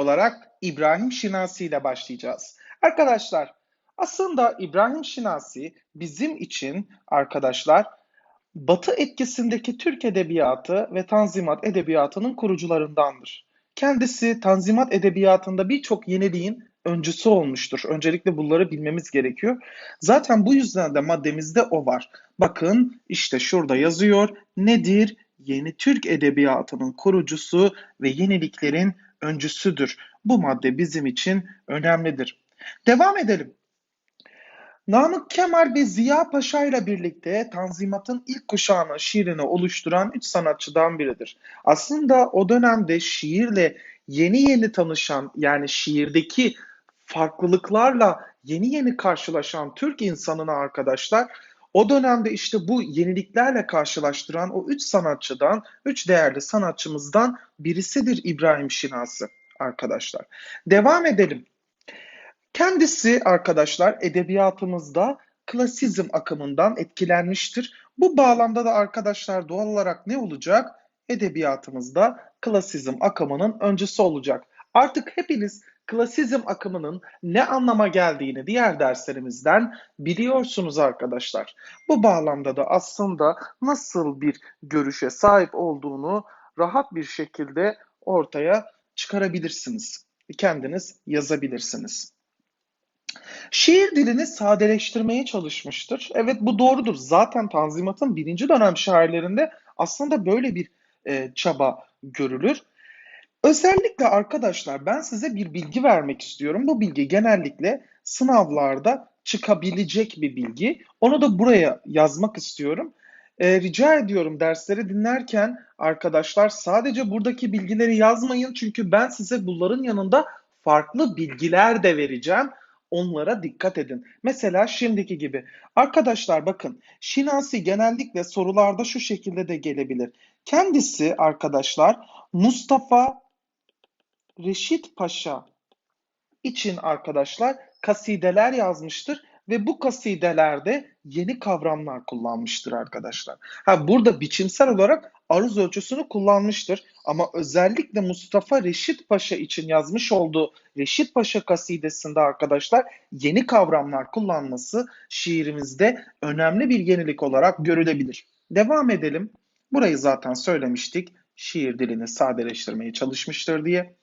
olarak İbrahim Şinasi ile başlayacağız. Arkadaşlar aslında İbrahim Şinasi bizim için arkadaşlar Batı etkisindeki Türk edebiyatı ve Tanzimat edebiyatının kurucularındandır. Kendisi Tanzimat edebiyatında birçok yeniliğin öncüsü olmuştur. Öncelikle bunları bilmemiz gerekiyor. Zaten bu yüzden de maddemizde o var. Bakın işte şurada yazıyor. Nedir? Yeni Türk edebiyatının kurucusu ve yeniliklerin öncüsüdür. Bu madde bizim için önemlidir. Devam edelim. Namık Kemal ve Ziya Paşa ile birlikte Tanzimat'ın ilk kuşağını, şiirini oluşturan üç sanatçıdan biridir. Aslında o dönemde şiirle yeni yeni tanışan yani şiirdeki farklılıklarla yeni yeni karşılaşan Türk insanına arkadaşlar o dönemde işte bu yeniliklerle karşılaştıran o üç sanatçıdan, üç değerli sanatçımızdan birisidir İbrahim Şinasi arkadaşlar. Devam edelim. Kendisi arkadaşlar edebiyatımızda klasizm akımından etkilenmiştir. Bu bağlamda da arkadaşlar doğal olarak ne olacak? Edebiyatımızda klasizm akımının öncüsü olacak. Artık hepiniz klasizm akımının ne anlama geldiğini diğer derslerimizden biliyorsunuz arkadaşlar. Bu bağlamda da aslında nasıl bir görüşe sahip olduğunu rahat bir şekilde ortaya çıkarabilirsiniz. Kendiniz yazabilirsiniz. Şiir dilini sadeleştirmeye çalışmıştır. Evet bu doğrudur. Zaten Tanzimat'ın birinci dönem şairlerinde aslında böyle bir e, çaba görülür. Özellikle arkadaşlar ben size bir bilgi vermek istiyorum. Bu bilgi genellikle sınavlarda çıkabilecek bir bilgi. Onu da buraya yazmak istiyorum. E, rica ediyorum dersleri dinlerken arkadaşlar sadece buradaki bilgileri yazmayın. Çünkü ben size bunların yanında farklı bilgiler de vereceğim. Onlara dikkat edin. Mesela şimdiki gibi. Arkadaşlar bakın Şinasi genellikle sorularda şu şekilde de gelebilir. Kendisi arkadaşlar Mustafa Reşit Paşa için arkadaşlar kasideler yazmıştır ve bu kasidelerde yeni kavramlar kullanmıştır arkadaşlar. Ha burada biçimsel olarak aruz ölçüsünü kullanmıştır ama özellikle Mustafa Reşit Paşa için yazmış olduğu Reşit Paşa kasidesinde arkadaşlar yeni kavramlar kullanması şiirimizde önemli bir yenilik olarak görülebilir. Devam edelim. Burayı zaten söylemiştik. Şiir dilini sadeleştirmeye çalışmıştır diye.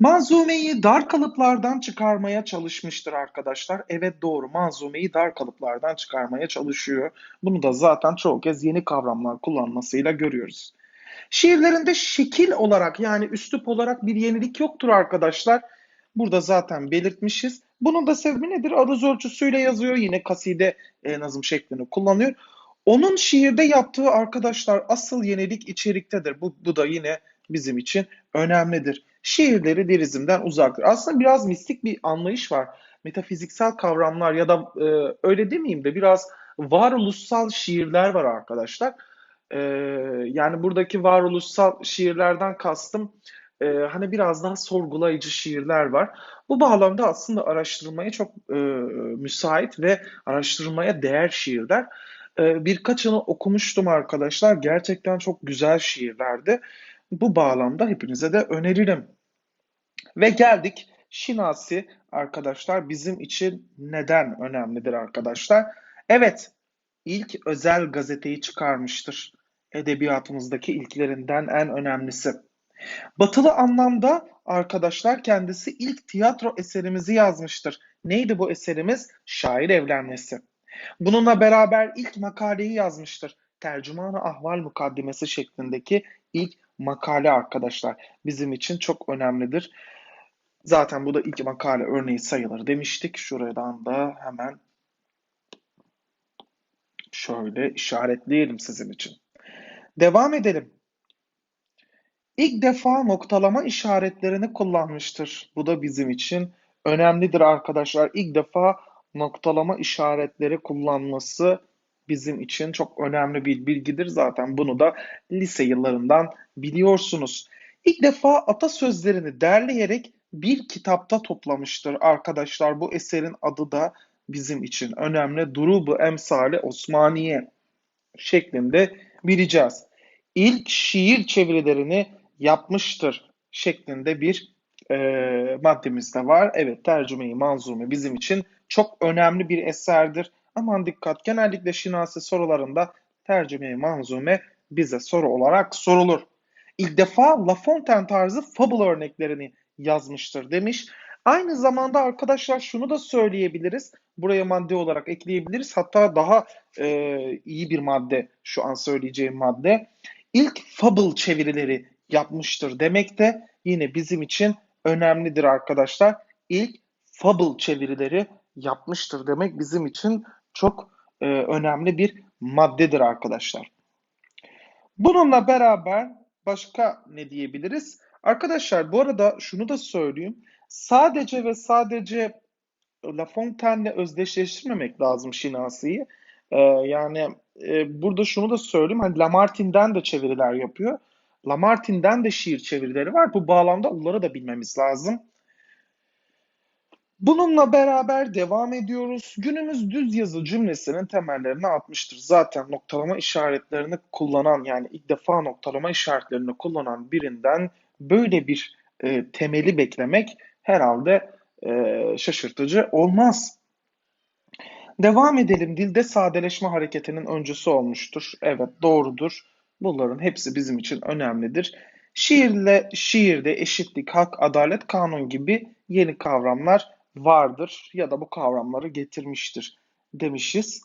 Manzumeyi dar kalıplardan çıkarmaya çalışmıştır arkadaşlar. Evet doğru manzumeyi dar kalıplardan çıkarmaya çalışıyor. Bunu da zaten çoğu kez yeni kavramlar kullanmasıyla görüyoruz. Şiirlerinde şekil olarak yani üslup olarak bir yenilik yoktur arkadaşlar. Burada zaten belirtmişiz. Bunun da sebebi nedir? Aruz ölçüsüyle yazıyor. Yine kaside e, nazım şeklini kullanıyor. Onun şiirde yaptığı arkadaşlar asıl yenilik içeriktedir. Bu, bu da yine bizim için önemlidir. Şiirleri lirizmden uzaktır. Aslında biraz mistik bir anlayış var. Metafiziksel kavramlar ya da e, öyle demeyeyim de biraz varoluşsal şiirler var arkadaşlar. E, yani buradaki varoluşsal şiirlerden kastım e, hani biraz daha sorgulayıcı şiirler var. Bu bağlamda aslında araştırmaya çok e, müsait ve araştırmaya değer şiirler. E, birkaçını okumuştum arkadaşlar. Gerçekten çok güzel şiirlerdi. Bu bağlamda hepinize de öneririm. Ve geldik Şinasi arkadaşlar bizim için neden önemlidir arkadaşlar? Evet ilk özel gazeteyi çıkarmıştır. Edebiyatımızdaki ilklerinden en önemlisi. Batılı anlamda arkadaşlar kendisi ilk tiyatro eserimizi yazmıştır. Neydi bu eserimiz? Şair evlenmesi. Bununla beraber ilk makaleyi yazmıştır. Tercümanı Ahval Mukaddimesi şeklindeki ilk makale arkadaşlar bizim için çok önemlidir. Zaten bu da ilk makale örneği sayılır demiştik. Şuradan da hemen şöyle işaretleyelim sizin için. Devam edelim. İlk defa noktalama işaretlerini kullanmıştır. Bu da bizim için önemlidir arkadaşlar. İlk defa noktalama işaretleri kullanması bizim için çok önemli bir bilgidir. Zaten bunu da lise yıllarından biliyorsunuz. İlk defa atasözlerini derleyerek bir kitapta toplamıştır arkadaşlar. Bu eserin adı da bizim için önemli. Durubu Emsali Osmaniye şeklinde bileceğiz. İlk şiir çevirilerini yapmıştır şeklinde bir e, maddemiz de var. Evet tercümeyi manzume bizim için çok önemli bir eserdir. Aman dikkat genellikle şinasi sorularında tercümeyi manzume bize soru olarak sorulur. İlk defa La Fontaine tarzı fable örneklerini yazmıştır demiş. Aynı zamanda arkadaşlar şunu da söyleyebiliriz. Buraya madde olarak ekleyebiliriz. Hatta daha e, iyi bir madde şu an söyleyeceğim madde. İlk fable çevirileri yapmıştır demek de yine bizim için önemlidir arkadaşlar. İlk fable çevirileri yapmıştır demek bizim için çok e, önemli bir maddedir arkadaşlar. Bununla beraber başka ne diyebiliriz? Arkadaşlar bu arada şunu da söyleyeyim. Sadece ve sadece La Fontaine'le özdeşleştirmemek lazım Şinasi'yi. Ee, yani e, burada şunu da söyleyeyim. Hani Lamartine'den de çeviriler yapıyor. Lamartine'den de şiir çevirileri var. Bu bağlamda onları da bilmemiz lazım. Bununla beraber devam ediyoruz. Günümüz düz yazı cümlesinin temellerini atmıştır. Zaten noktalama işaretlerini kullanan yani ilk defa noktalama işaretlerini kullanan birinden böyle bir e, temeli beklemek herhalde e, şaşırtıcı olmaz. Devam edelim. Dilde sadeleşme hareketinin öncüsü olmuştur. Evet doğrudur. Bunların hepsi bizim için önemlidir. Şiirle, şiirde eşitlik, hak, adalet, kanun gibi yeni kavramlar vardır ya da bu kavramları getirmiştir demişiz.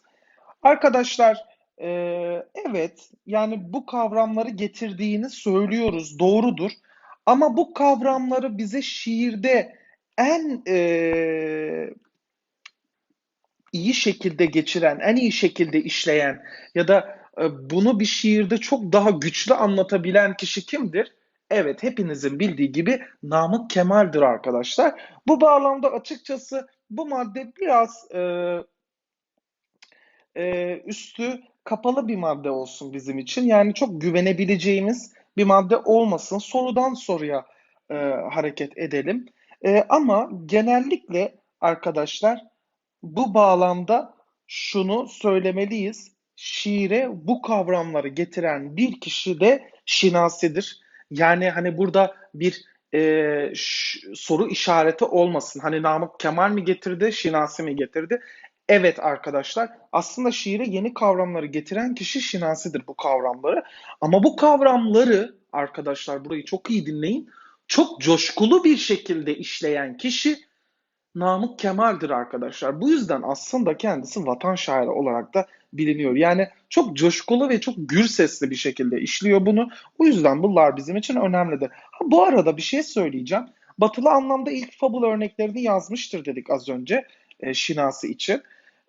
Arkadaşlar e, evet yani bu kavramları getirdiğini söylüyoruz doğrudur. Ama bu kavramları bize şiirde en e, iyi şekilde geçiren, en iyi şekilde işleyen ya da e, bunu bir şiirde çok daha güçlü anlatabilen kişi kimdir? Evet, hepinizin bildiği gibi Namık Kemal'dir arkadaşlar. Bu bağlamda açıkçası bu madde biraz e, e, üstü kapalı bir madde olsun bizim için. Yani çok güvenebileceğimiz bir madde olmasın. Sorudan soruya e, hareket edelim. E, ama genellikle arkadaşlar bu bağlamda şunu söylemeliyiz. Şiire bu kavramları getiren bir kişi de şinasidir. Yani hani burada bir e, soru işareti olmasın. Hani Namık Kemal mi getirdi, Şinasi mi getirdi? Evet arkadaşlar aslında şiire yeni kavramları getiren kişi Şinasi'dir bu kavramları. Ama bu kavramları arkadaşlar burayı çok iyi dinleyin. Çok coşkulu bir şekilde işleyen kişi Namık Kemal'dir arkadaşlar. Bu yüzden aslında kendisi vatan şairi olarak da biliniyor. Yani çok coşkulu ve çok gür sesli bir şekilde işliyor bunu. Bu yüzden bunlar bizim için önemlidir. Ha, bu arada bir şey söyleyeceğim. Batılı anlamda ilk fabul örneklerini yazmıştır dedik az önce e, Şinasi için.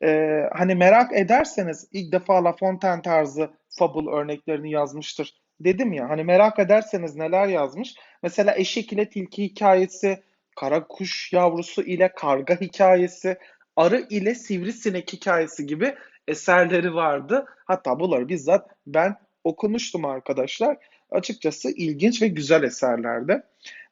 E, hani merak ederseniz ilk defa La Fontaine tarzı fabul örneklerini yazmıştır dedim ya. Hani merak ederseniz neler yazmış. Mesela eşek ile tilki hikayesi, kara kuş yavrusu ile karga hikayesi, arı ile sivrisinek hikayesi gibi eserleri vardı. Hatta bunları bizzat ben okumuştum arkadaşlar. Açıkçası ilginç ve güzel eserlerdi.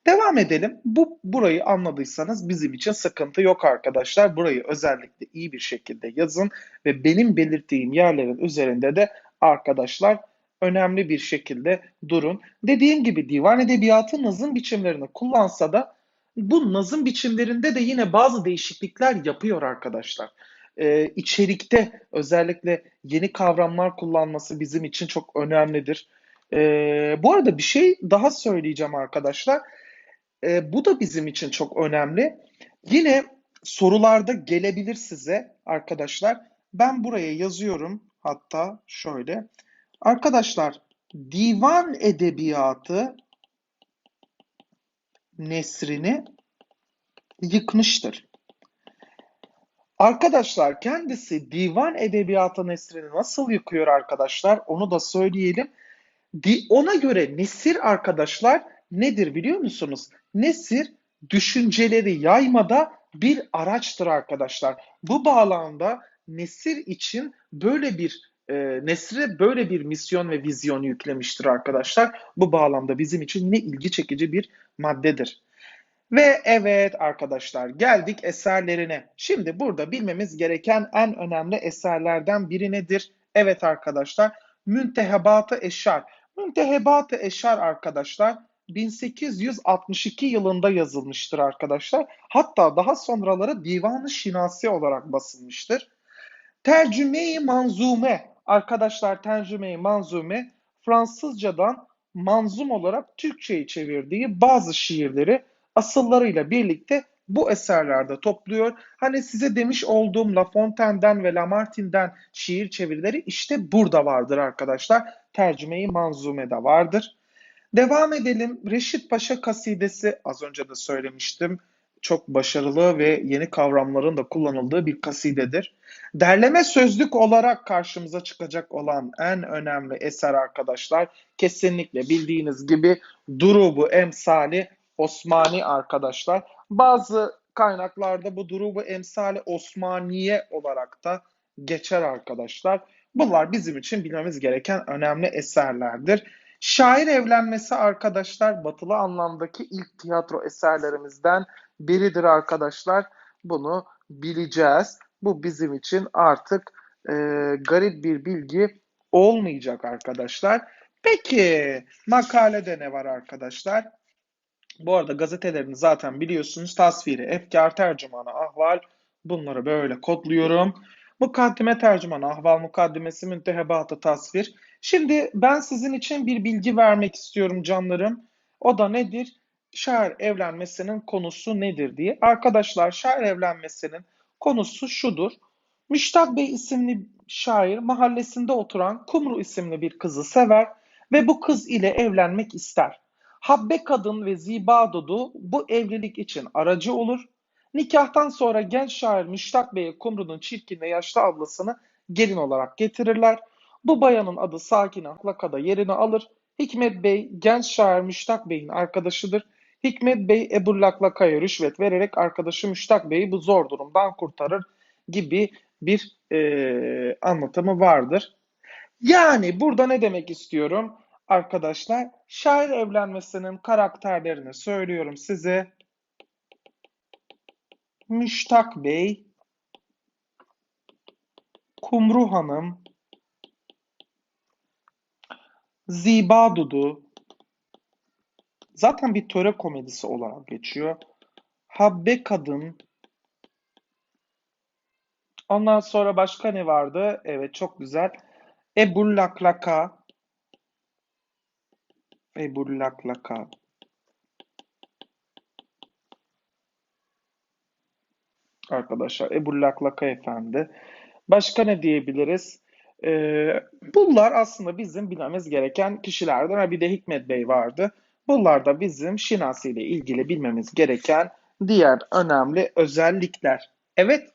Devam edelim. Bu burayı anladıysanız bizim için sıkıntı yok arkadaşlar. Burayı özellikle iyi bir şekilde yazın ve benim belirttiğim yerlerin üzerinde de arkadaşlar önemli bir şekilde durun. Dediğim gibi divan edebiyatı nazım biçimlerini kullansa da bu nazım biçimlerinde de yine bazı değişiklikler yapıyor arkadaşlar. Ee, içerikte özellikle yeni kavramlar kullanması bizim için çok önemlidir. Ee, bu arada bir şey daha söyleyeceğim arkadaşlar. Ee, bu da bizim için çok önemli. Yine sorularda gelebilir size arkadaşlar. Ben buraya yazıyorum hatta şöyle. Arkadaşlar divan edebiyatı nesrini yıkmıştır. Arkadaşlar kendisi divan edebiyatı nesrini nasıl yıkıyor arkadaşlar onu da söyleyelim. Ona göre nesir arkadaşlar nedir biliyor musunuz? Nesir düşünceleri yaymada bir araçtır arkadaşlar. Bu bağlamda nesir için böyle bir e, Nesre böyle bir misyon ve vizyon yüklemiştir arkadaşlar. Bu bağlamda bizim için ne ilgi çekici bir maddedir. Ve evet arkadaşlar geldik eserlerine. Şimdi burada bilmemiz gereken en önemli eserlerden biri nedir? Evet arkadaşlar Müntehebat-ı Eşar. Müntehebat-ı Eşar arkadaşlar 1862 yılında yazılmıştır arkadaşlar. Hatta daha sonraları Divan-ı Şinasi olarak basılmıştır. Tercüme-i Manzume arkadaşlar tercüme-i Manzume Fransızcadan manzum olarak Türkçe'ye çevirdiği bazı şiirleri asıllarıyla birlikte bu eserlerde topluyor. Hani size demiş olduğum La Fontaine'den ve Lamartine'den şiir çevirileri işte burada vardır arkadaşlar. Tercüme-i Manzume'de vardır. Devam edelim. Reşit Paşa kasidesi az önce de söylemiştim. Çok başarılı ve yeni kavramların da kullanıldığı bir kasidedir. Derleme sözlük olarak karşımıza çıkacak olan en önemli eser arkadaşlar kesinlikle bildiğiniz gibi Durubu Emsali Osmani arkadaşlar. Bazı kaynaklarda bu Durubu Emsali Osmaniye olarak da geçer arkadaşlar. Bunlar bizim için bilmemiz gereken önemli eserlerdir. Şair evlenmesi arkadaşlar batılı anlamdaki ilk tiyatro eserlerimizden biridir arkadaşlar. Bunu bileceğiz. Bu bizim için artık e, garip bir bilgi olmayacak arkadaşlar. Peki makalede ne var arkadaşlar? Bu arada gazetelerini zaten biliyorsunuz. Tasviri, efkar, tercümanı, ahval bunları böyle kodluyorum. Mukaddime tercümanı, ahval mukaddimesi, müntehebatı tasvir. Şimdi ben sizin için bir bilgi vermek istiyorum canlarım. O da nedir? Şair evlenmesinin konusu nedir diye. Arkadaşlar şair evlenmesinin konusu şudur. Müştak Bey isimli şair mahallesinde oturan Kumru isimli bir kızı sever ve bu kız ile evlenmek ister. Habbe kadın ve Ziba Dudu bu evlilik için aracı olur. Nikahtan sonra genç şair Müştak Bey'e Kumru'nun çirkin ve yaşlı ablasını gelin olarak getirirler. Bu bayanın adı Sakine Ahlaka'da yerini alır. Hikmet Bey genç şair Müştak Bey'in arkadaşıdır. Hikmet Bey Ebu Laklaka'ya rüşvet vererek arkadaşı Müştak Bey'i bu zor durumdan kurtarır gibi bir e, anlatımı vardır. Yani burada ne demek istiyorum? Arkadaşlar şair evlenmesinin karakterlerini söylüyorum size. Müştak Bey, Kumru Hanım, Ziba Dudu, zaten bir töre komedisi olarak geçiyor. Habbe Kadın, ondan sonra başka ne vardı? Evet çok güzel. Ebul Ebul Laklaka. Arkadaşlar Ebul Laklaka Efendi. Başka ne diyebiliriz? Ee, bunlar aslında bizim bilmemiz gereken kişilerden. Ha, bir de Hikmet Bey vardı. Bunlar da bizim Şinasi ile ilgili bilmemiz gereken diğer önemli özellikler. Evet,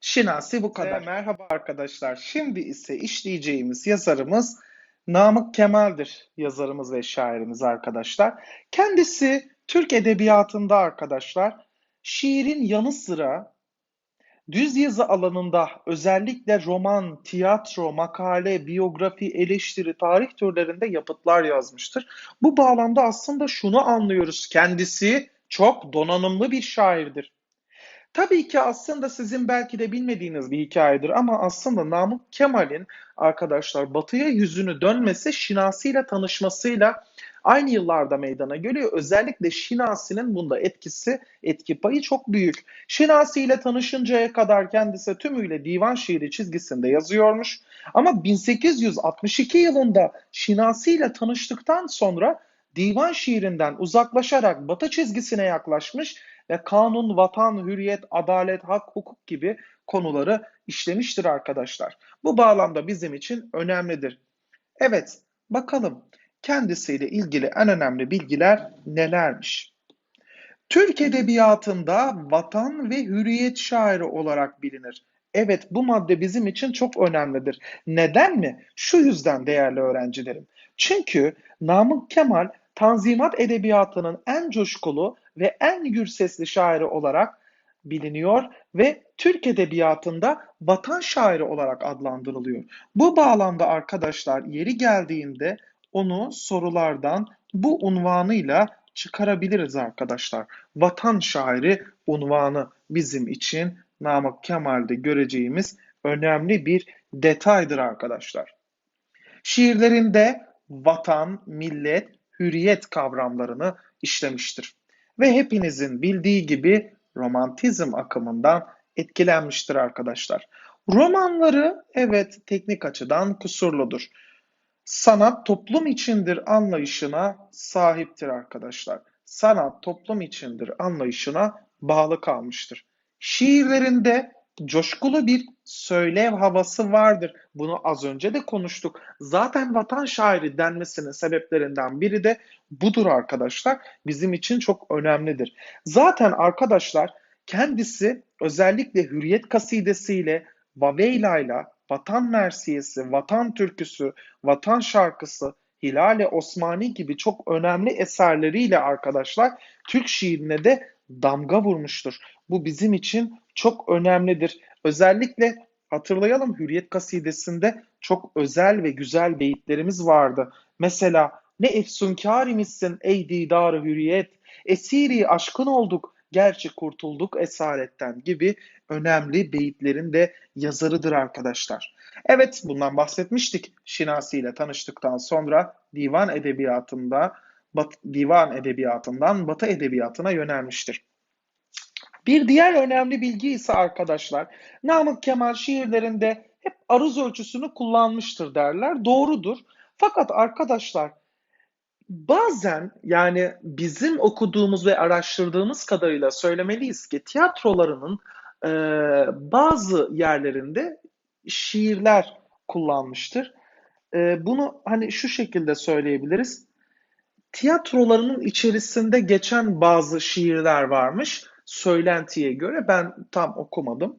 Şinasi bu kadar. Merhaba arkadaşlar. Şimdi ise işleyeceğimiz yazarımız Namık Kemal'dir yazarımız ve şairimiz arkadaşlar. Kendisi Türk Edebiyatı'nda arkadaşlar şiirin yanı sıra düz yazı alanında özellikle roman, tiyatro, makale, biyografi, eleştiri, tarih türlerinde yapıtlar yazmıştır. Bu bağlamda aslında şunu anlıyoruz. Kendisi çok donanımlı bir şairdir. Tabii ki aslında sizin belki de bilmediğiniz bir hikayedir ama aslında Namık Kemal'in arkadaşlar batıya yüzünü dönmesi Şinasi ile tanışmasıyla aynı yıllarda meydana geliyor. Özellikle Şinasi'nin bunda etkisi, etki payı çok büyük. Şinasi ile tanışıncaya kadar kendisi tümüyle divan şiiri çizgisinde yazıyormuş. Ama 1862 yılında Şinasi ile tanıştıktan sonra divan şiirinden uzaklaşarak batı çizgisine yaklaşmış ve kanun, vatan, hürriyet, adalet, hak, hukuk gibi konuları işlemiştir arkadaşlar. Bu bağlamda bizim için önemlidir. Evet, bakalım kendisiyle ilgili en önemli bilgiler nelermiş? Türk edebiyatında vatan ve hürriyet şairi olarak bilinir. Evet bu madde bizim için çok önemlidir. Neden mi? Şu yüzden değerli öğrencilerim. Çünkü Namık Kemal Tanzimat edebiyatının en coşkulu ve en gür sesli şairi olarak biliniyor ve Türk edebiyatında vatan şairi olarak adlandırılıyor. Bu bağlamda arkadaşlar yeri geldiğinde onu sorulardan bu unvanıyla çıkarabiliriz arkadaşlar. Vatan şairi unvanı bizim için Namık Kemal'de göreceğimiz önemli bir detaydır arkadaşlar. Şiirlerinde vatan, millet, hürriyet kavramlarını işlemiştir. Ve hepinizin bildiği gibi romantizm akımından etkilenmiştir arkadaşlar. Romanları evet teknik açıdan kusurludur. Sanat toplum içindir anlayışına sahiptir arkadaşlar. Sanat toplum içindir anlayışına bağlı kalmıştır. Şiirlerinde coşkulu bir söylev havası vardır. Bunu az önce de konuştuk. Zaten vatan şairi denmesinin sebeplerinden biri de budur arkadaşlar. Bizim için çok önemlidir. Zaten arkadaşlar kendisi özellikle Hürriyet kasidesiyle, Vaveyla'yla, Vatan Mersiyesi, Vatan Türküsü, Vatan Şarkısı, Hilale Osmani gibi çok önemli eserleriyle arkadaşlar Türk şiirine de damga vurmuştur. Bu bizim için çok önemlidir. Özellikle hatırlayalım Hürriyet kasidesinde çok özel ve güzel beyitlerimiz vardı. Mesela ne efsunkar imişsin ey didarı hürriyet, esiri aşkın olduk, gerçi kurtulduk esaretten gibi önemli beyitlerin de yazarıdır arkadaşlar. Evet bundan bahsetmiştik. Şinasi ile tanıştıktan sonra divan edebiyatında Bat, divan edebiyatından Batı edebiyatına yönelmiştir. Bir diğer önemli bilgi ise arkadaşlar, Namık Kemal şiirlerinde hep aruz ölçüsünü kullanmıştır derler. Doğrudur. Fakat arkadaşlar bazen yani bizim okuduğumuz ve araştırdığımız kadarıyla söylemeliyiz ki tiyatrolarının e, bazı yerlerinde şiirler kullanmıştır. E, bunu hani şu şekilde söyleyebiliriz. Tiyatrolarının içerisinde geçen bazı şiirler varmış söylentiye göre ben tam okumadım.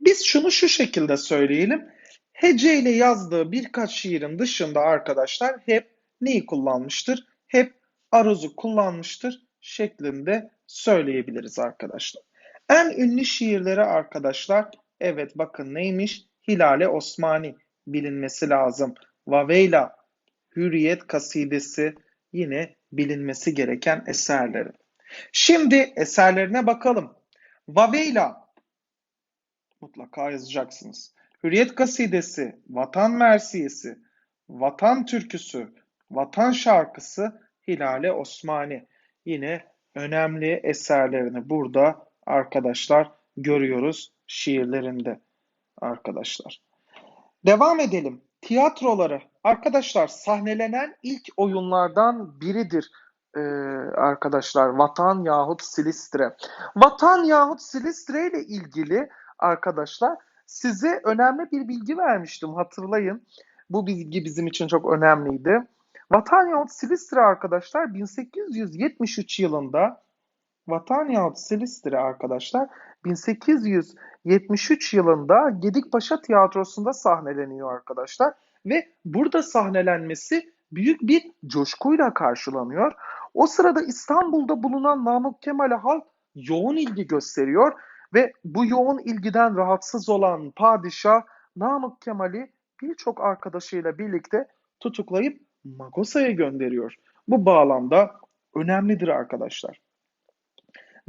Biz şunu şu şekilde söyleyelim. Hece ile yazdığı birkaç şiirin dışında arkadaşlar hep neyi kullanmıştır? Hep aruzu kullanmıştır şeklinde söyleyebiliriz arkadaşlar. En ünlü şiirleri arkadaşlar evet bakın neymiş? Hilale Osmani bilinmesi lazım. Vaveyla, Hürriyet kasidesi yine bilinmesi gereken eserleri. Şimdi eserlerine bakalım. Vaveyla mutlaka yazacaksınız. Hürriyet kasidesi, Vatan Mersiyesi, Vatan Türküsü, Vatan Şarkısı, Hilale Osmani. Yine önemli eserlerini burada arkadaşlar görüyoruz şiirlerinde arkadaşlar. Devam edelim. Tiyatroları arkadaşlar sahnelenen ilk oyunlardan biridir ee, arkadaşlar Vatan yahut Silistre. Vatan yahut Silistre ile ilgili arkadaşlar size önemli bir bilgi vermiştim hatırlayın. Bu bilgi bizim için çok önemliydi. Vatan yahut Silistre arkadaşlar 1873 yılında Vatan yahut Silistre arkadaşlar 1873 yılında Gedikpaşa Tiyatrosu'nda sahneleniyor arkadaşlar. Ve burada sahnelenmesi büyük bir coşkuyla karşılanıyor. O sırada İstanbul'da bulunan Namık Kemal'e halk yoğun ilgi gösteriyor ve bu yoğun ilgiden rahatsız olan padişah Namık Kemal'i birçok arkadaşıyla birlikte tutuklayıp Magosa'ya gönderiyor. Bu bağlamda önemlidir arkadaşlar.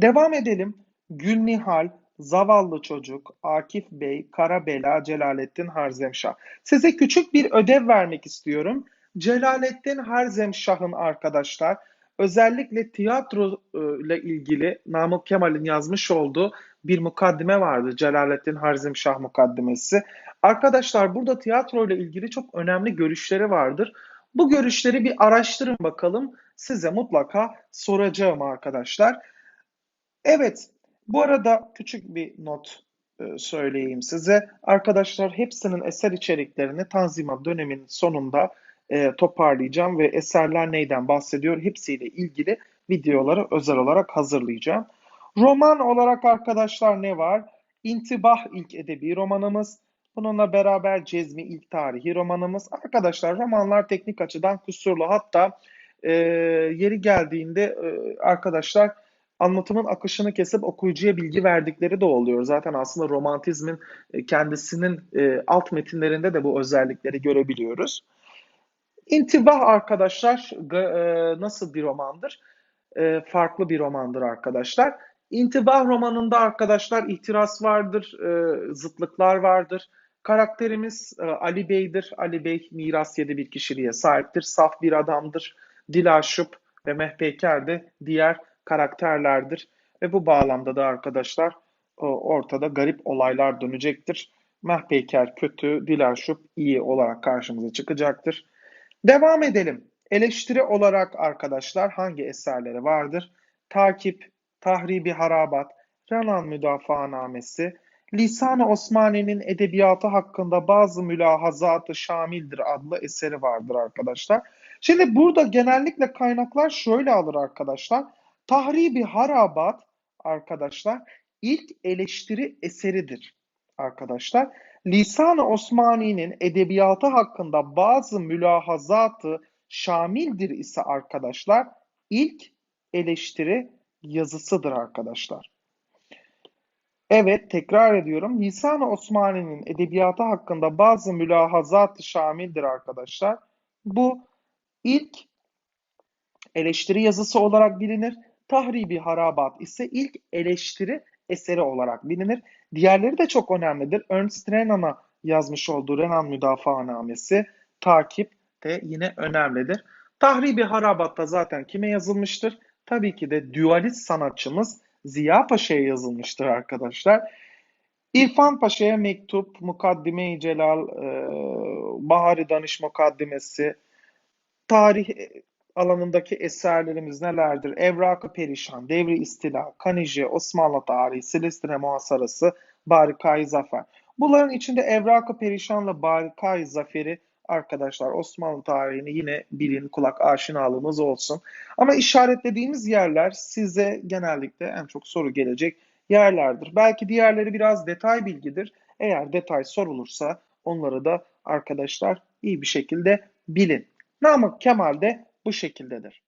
Devam edelim. Gülnihal, Zavallı Çocuk, Akif Bey, Karabela, Celalettin Harzemşah. Size küçük bir ödev vermek istiyorum. Celalettin Harzemşah'ın arkadaşlar özellikle tiyatro e, ile ilgili Namık Kemal'in yazmış olduğu bir mukaddime vardı. Celalettin Harzemşah mukaddimesi. Arkadaşlar burada tiyatro ile ilgili çok önemli görüşleri vardır. Bu görüşleri bir araştırın bakalım. Size mutlaka soracağım arkadaşlar. Evet, bu arada küçük bir not e, söyleyeyim size. Arkadaşlar hepsinin eser içeriklerini Tanzimat dönemin sonunda e, toparlayacağım ve eserler neyden bahsediyor hepsiyle ilgili videoları özel olarak hazırlayacağım. Roman olarak arkadaşlar ne var? İntibah ilk edebi romanımız. Bununla beraber Cezmi ilk tarihi romanımız. Arkadaşlar romanlar teknik açıdan kusurlu. Hatta e, yeri geldiğinde e, arkadaşlar anlatımın akışını kesip okuyucuya bilgi verdikleri de oluyor. Zaten aslında romantizmin e, kendisinin e, alt metinlerinde de bu özellikleri görebiliyoruz. İntibah arkadaşlar e, nasıl bir romandır? Farklı bir romandır arkadaşlar. İntibah romanında arkadaşlar ihtiras vardır, zıtlıklar vardır. Karakterimiz Ali Bey'dir. Ali Bey miras yedi bir kişiliğe sahiptir. Saf bir adamdır. Dil aşıp ve Mehpeyker de diğer karakterlerdir. Ve bu bağlamda da arkadaşlar e, ortada garip olaylar dönecektir. Mehpeyker kötü, Dil aşıp iyi olarak karşımıza çıkacaktır. Devam edelim. Eleştiri olarak arkadaşlar hangi eserleri vardır? Takip, Tahribi Harabat, Renan Müdafaanamesi, Lisan-ı Osmani'nin edebiyatı hakkında bazı mülahazatı şamildir adlı eseri vardır arkadaşlar. Şimdi burada genellikle kaynaklar şöyle alır arkadaşlar. Tahribi Harabat arkadaşlar ilk eleştiri eseridir arkadaşlar. Lisan-ı Osmani'nin edebiyatı hakkında bazı mülahazatı şamildir ise arkadaşlar ilk eleştiri yazısıdır arkadaşlar. Evet tekrar ediyorum. Lisan-ı Osmani'nin edebiyatı hakkında bazı mülahazat şamildir arkadaşlar. Bu ilk eleştiri yazısı olarak bilinir. Tahribi Harabat ise ilk eleştiri eseri olarak bilinir. Diğerleri de çok önemlidir. Ernst Renan'a yazmış olduğu Renan Müdafaanamesi takip de yine önemlidir. Tahribi Harabat'ta zaten kime yazılmıştır? Tabii ki de dualist sanatçımız Ziya Paşa'ya yazılmıştır arkadaşlar. İrfan Paşa'ya mektup, Mukaddime-i Celal, Bahari Danış Mukaddimesi, tarih alanındaki eserlerimiz nelerdir? Evrak-ı Perişan, Devri İstila, Kanije, Osmanlı Tarihi, Silestre Muhasarası, Barikay Zafer. Bunların içinde Evrak-ı Perişan'la Barikay Zafer'i arkadaşlar Osmanlı tarihini yine bilin, kulak aşinalığımız olsun. Ama işaretlediğimiz yerler size genellikle en çok soru gelecek yerlerdir. Belki diğerleri biraz detay bilgidir. Eğer detay sorulursa onları da arkadaşlar iyi bir şekilde bilin. Namık Kemal de bu şekildedir.